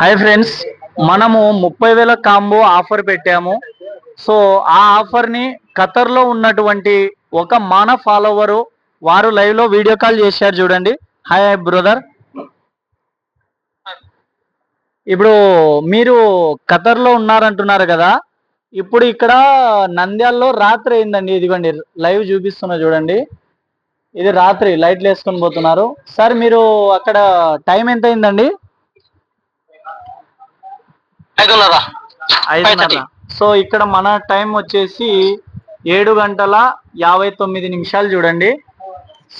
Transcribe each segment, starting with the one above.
Hi friends మనము ముప్పై వేల కాంబో ఆఫర్ పెట్టాము. సో ఆ ఆఫర్ని ఖతర్లో ఉన్నటువంటి ఒక మన ఫాలోవరు వారు లైవ్లో వీడియో కాల్ చేశారు చూడండి. హాయ్ బ్రదర్ ఇప్పుడు మీరు ఖతర్లో ఉన్నారంటున్నారు కదా. ఇప్పుడు ఇక్కడ నంద్యాలలో రాత్రి అయిందండి. ఇదిగోండి లైవ్ చూపిస్తున్నా చూడండి. ఇది రాత్రి లైట్లు వేసుకొని పోతున్నారు. సార్ మీరు అక్కడ టైం ఎంత అయిందండి ఐదున్నర. ఐదున్నర. సో ఇక్కడ మన టైం వచ్చేసి ఏడు గంటల యాభై తొమ్మిది నిమిషాలు చూడండి.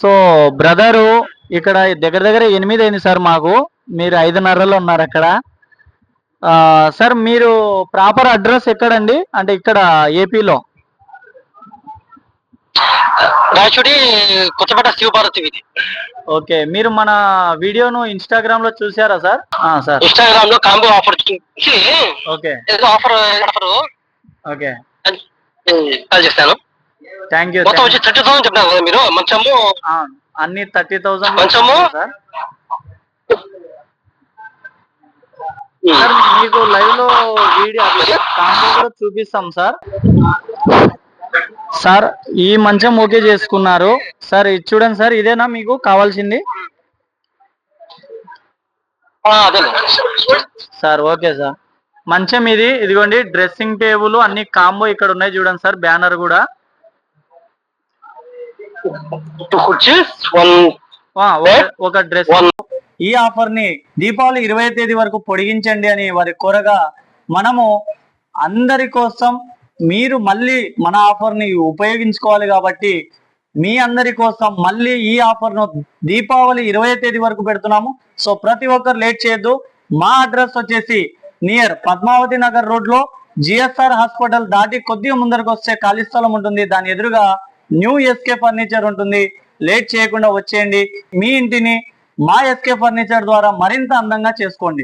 సో బ్రదరు ఇక్కడ దగ్గర దగ్గర ఎనిమిది అయింది సార్ మాకు. మీరు ఐదున్నరలో ఉన్నారు అక్కడ. సార్ మీరు ప్రాపర్ అడ్రస్ ఎక్కడండి? అంటే ఇక్కడ ఏపీలో. రాయచూడి కొత్తపేట శివభారతి వీధి. ఓకే మీరు మన వీడియోను ఇన్స్టాగ్రామ్లో చూసారా సార్ సార్. ఇన్స్టాగ్రామ్లో కాంబో ఆఫర్ చూసి okay. Offer offer okay. Call చేస్తాను థ్యాంక్ యూ మొత్తం వచ్చి థర్టీ థౌసండ్ చెప్పినారు కదా మీరు? మంచము అన్ని థర్టీ థౌసండ్ సార్. మీకు లైవ్లో వీడియో కాంబో కూడా చూపిస్తాం సార్. సార్ ఈ మంచం ఓకే చేసుకున్నారు. సార్ ఇది చూడండి సార్ ఇదేనా మీకు కావాల్సింది? సార్. Okay sir. మంచం ఇది ఇదిగోండి డ్రెస్సింగ్ టేబుల్ అన్ని కాంబో ఇక్కడ ఉన్నాయి చూడండి సార్ బ్యానర్ కూడా. ఒక- డ్రెస్ ఈ ఆఫర్ని దీపావళి ఇరవై తేదీ వరకు పొడిగించండి అని వారి కోరగా మనము అందరి కోసం మీరు మళ్ళీ మన ఆఫర్ని ఉపయోగించుకోవాలి కాబట్టి మీ అందరి కోసం మళ్ళీ ఈ ఆఫర్ను దీపావళి ఇరవై తేదీ వరకు పెడుతున్నాము. సో ప్రతి ఒక్కరు లేట్ చేయొద్దు. మా అడ్రస్ వచ్చేసి నియర్ పద్మావతి నగర్ రోడ్లో జిఎస్ఆర్ హాస్పిటల్ దాటి కొద్దిగా ముందరకు వస్తే ఖాళీ స్థలం ఉంటుంది. దాని ఎదురుగా న్యూ ఎస్కే ఫర్నిచర్ ఉంటుంది. లేట్ చేయకుండా వచ్చేయండి. మీ ఇంటిని మా ఎస్కే ఫర్నిచర్ ద్వారా మరింత అందంగా చేసుకోండి.